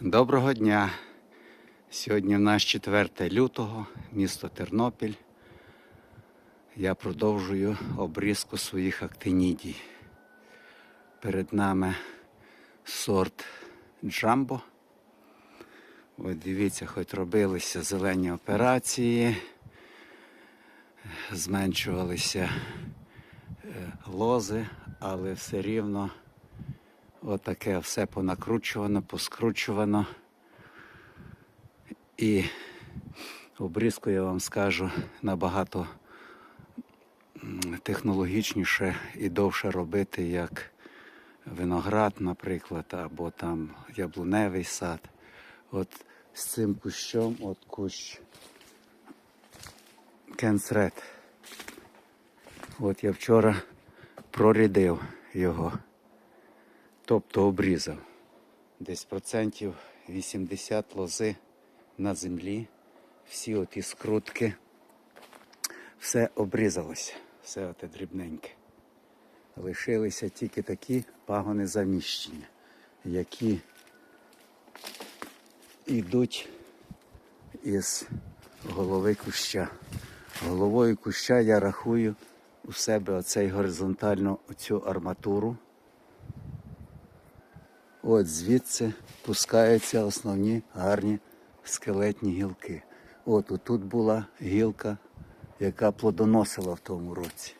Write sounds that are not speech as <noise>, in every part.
Доброго дня! Сьогодні в нас 4 лютого, місто Тернопіль. Я продовжую обрізку своїх актинідій. Перед нами сорт Джамбо. От дивіться, хоч робилися зелені операції, зменшувалися е, лози, але все рівно отаке все понакручувано, поскручувано. І обрізку я вам скажу набагато технологічніше і довше робити, як виноград, наприклад, або там яблуневий сад. От з цим кущом, от кущ кенсред. От я вчора прорідив його, тобто обрізав. Десь процентів 80 лози на землі, всі оті скрутки, все обрізалося, все оте дрібненьке. Лишилися тільки такі пагони заміщення, які йдуть із голови куща. Головою куща я рахую у себе оцей горизонтальну оцю арматуру. От звідси пускаються основні гарні скелетні гілки. От тут була гілка, яка плодоносила в тому році.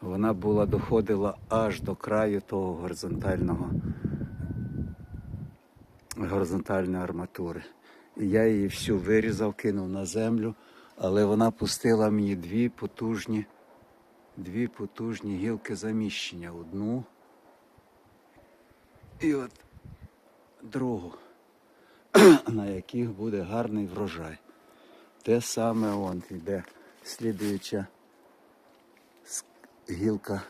Вона була доходила аж до краю того горизонтального горизонтальної арматури. Я її всю вирізав, кинув на землю, але вона пустила мені дві потужні, дві потужні гілки заміщення. Одну і от другу, <clears throat> на яких буде гарний врожай. Те саме он йде слідуюча гілка,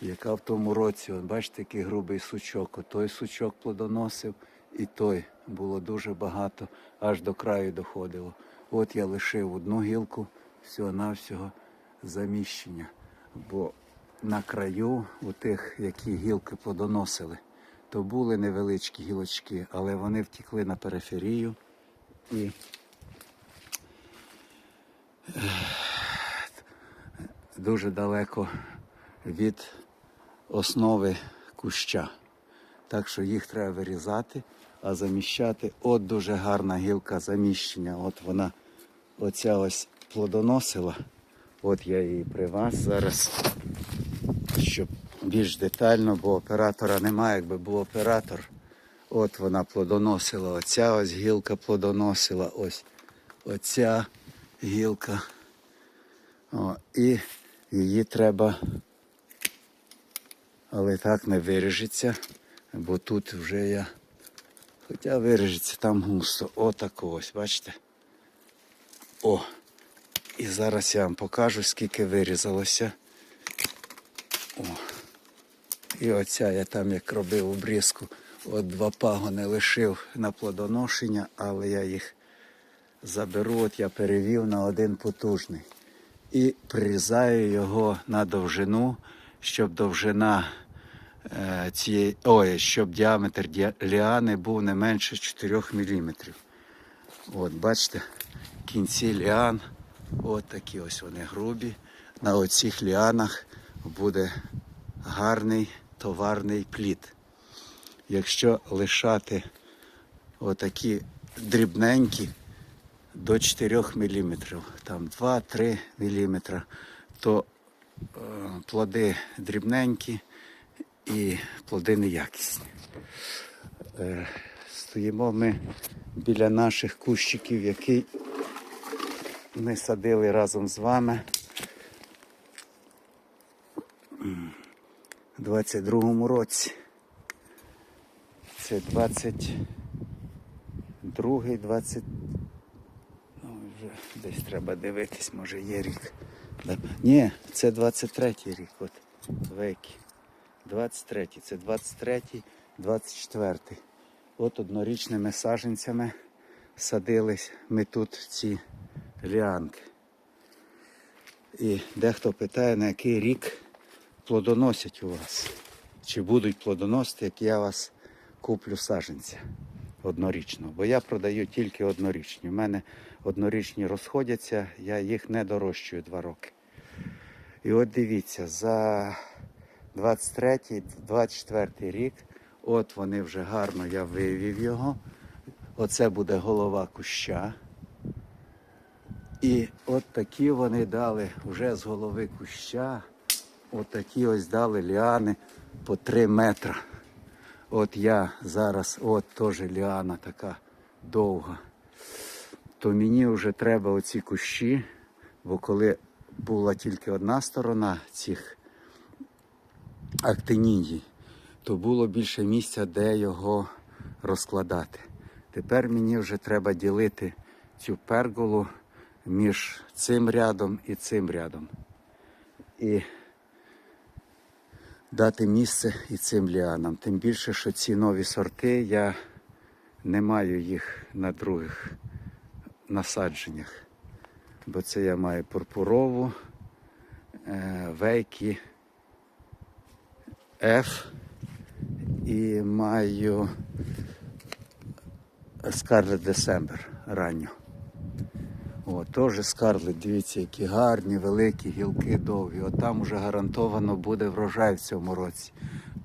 яка в тому році, от бачите, який грубий сучок. От той сучок плодоносив, і той було дуже багато, аж до краю доходило. От я лишив одну гілку всього-навсього заміщення. Бо на краю, у тих, які гілки плодоносили, то були невеличкі гілочки, але вони втікли на периферію і дуже далеко від основи куща. Так що їх треба вирізати, а заміщати. От дуже гарна гілка заміщення. От вона оця ось плодоносила. От я її при вас зараз, щоб більш детально, бо оператора немає, якби був оператор. От вона плодоносила, оця ось гілка плодоносила, ось оця гілка. О, і її треба, але так не виріжеться, бо тут вже я. Хоча виріжеться там густо. Отако ось, бачите? О! І зараз я вам покажу, скільки вирізалося. О. І оця я там як робив обрізку, от два пагони лишив на плодоношення, але я їх заберу, от я перевів на один потужний. І прирізаю його на довжину, щоб довжина е, цієї, ой, щоб діаметр ліани був не менше 4 мм. От, бачите, кінці ліан, от такі ось вони грубі. На оцих ліанах буде гарний товарний плід. Якщо лишати отакі дрібненькі до 4 мм, там 2-3 мм, то е, плоди дрібненькі і плоди неякісні. Е, стоїмо ми біля наших кущиків, які ми садили разом з вами у 22-му році. Це 22-й, 20. Ну, вже десь треба дивитись, може є рік. Ні, це 23-й рік, от веки. 23-й, це 23-й, 24-й. От однорічними саженцями садились ми тут ці ліанки. І дехто питає, на який рік плодоносять у вас. Чи будуть плодоносити, як я вас куплю саженця. однорічного. Бо я продаю тільки однорічні. У мене однорічні розходяться, я їх не дорощую два роки. І от дивіться, за 23-24 рік, от вони вже гарно я вивів його. Оце буде голова куща. І от такі вони дали вже з голови куща. От такі ось дали ліани по 3 метри. От я зараз, от теж ліана така довга. То мені вже треба оці кущі, бо коли була тільки одна сторона цих актинідій, то було більше місця, де його розкладати. Тепер мені вже треба ділити цю перголу між цим рядом і цим рядом. І дати місце і цим ліанам. Тим більше, що ці нові сорти я не маю їх на других насадженнях. Бо це я маю пурпурову, е, вейки F і маю Scarlet December ранню. О, теж скарлет, дивіться, які гарні, великі гілки довгі. От там вже гарантовано буде врожай в цьому році.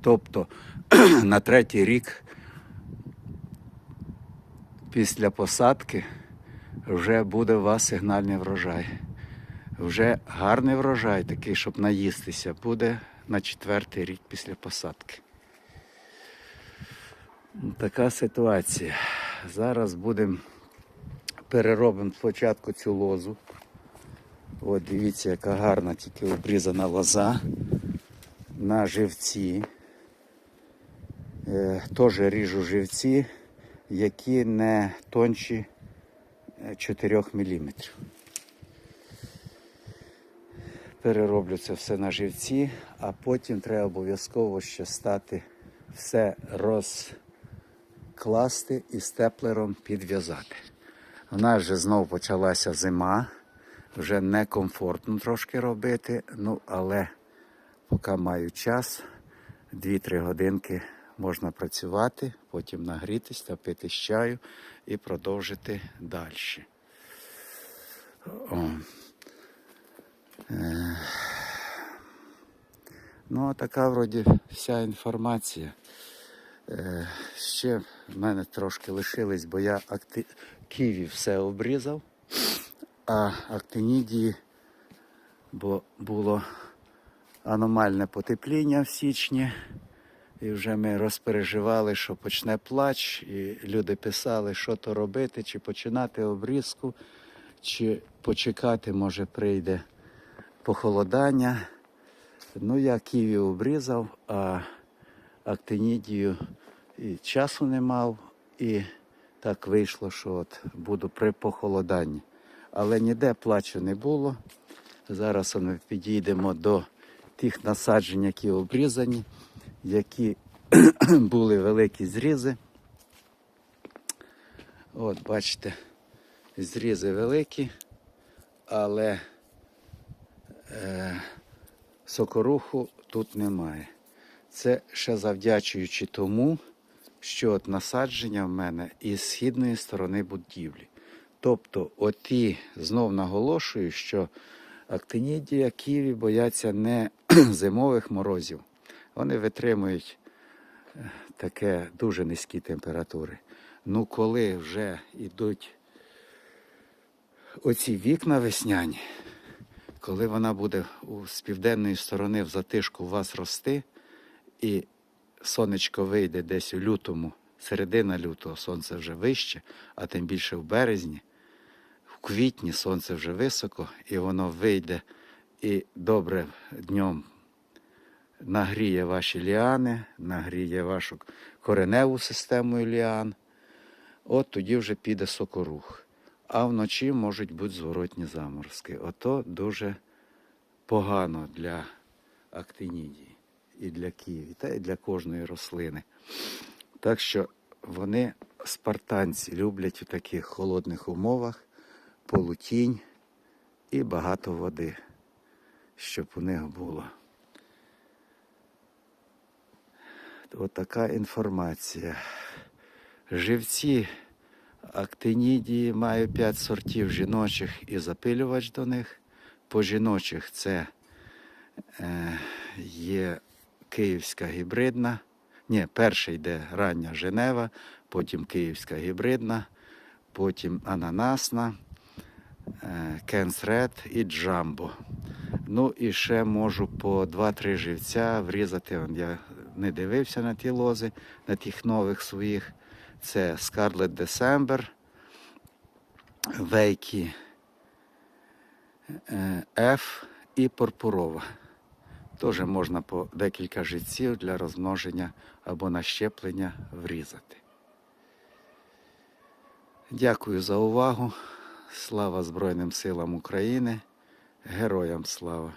Тобто <clears throat> на третій рік після посадки вже буде у вас сигнальний врожай. Вже гарний врожай, такий, щоб наїстися, буде на четвертий рік після посадки. Така ситуація. Зараз будемо переробимо спочатку цю лозу. От дивіться, яка гарна тільки обрізана лоза на живці. Е, Теж ріжу живці, які не тонші е, 4 мм. Перероблю це все на живці, а потім треба обов'язково ще стати все розкласти і степлером підв'язати. У нас вже знову почалася зима, вже некомфортно трошки робити, ну але поки маю час, 2-3 годинки можна працювати, потім нагрітись та пити з чаю і продовжити далі. О. Е. Ну, а така вроді вся інформація. Е, Ще в мене трошки лишились, бо я акти... ківі все обрізав, а актинідії, бо було аномальне потепління в січні, і вже ми розпереживали, що почне плач, і люди писали, що то робити, чи починати обрізку, чи почекати, може, прийде похолодання. Ну, я ківі обрізав, а актинідію і часу не мав, і так вийшло, що от буду при похолоданні. Але ніде плачу не було. Зараз ми підійдемо до тих насаджень, які обрізані, які <clears throat> були великі зрізи. От, бачите, зрізи великі, але е, сокоруху тут немає. Це ще завдячуючи тому, що от насадження в мене із східної сторони будівлі. Тобто, оті, знов наголошую, що актинідія ківі бояться не <clears throat> зимових морозів. Вони витримують е, таке дуже низькі температури. Ну, коли вже йдуть оці вікна весняні, коли вона буде з південної сторони в затишку у вас рости, і сонечко вийде десь у лютому, середина лютого сонце вже вище, а тим більше в березні, в квітні сонце вже високо, і воно вийде і добре днем нагріє ваші ліани, нагріє вашу кореневу систему ліан. От тоді вже піде сокорух. А вночі можуть бути зворотні заморозки. Ото дуже погано для актинідії і для ківі, та й для кожної рослини. Так що вони, спартанці, люблять у таких холодних умовах полутінь і багато води, щоб у них було. От така інформація. Живці актинідії маю 5 сортів жіночих і запилювач до них. По жіночих це е, є київська гібридна. Ні, перша йде рання Женева, потім київська гібридна, потім ананасна, е, Кенс Ред і Джамбо. Ну і ще можу по 2-3 живця врізати. Я не дивився на ті лози, на тих нових своїх. Це Scarlet December, Вейкі е, F і Пурпурова. Теж можна по декілька життів для розмноження або нащеплення врізати. Дякую за увагу. Слава Збройним силам України. Героям слава!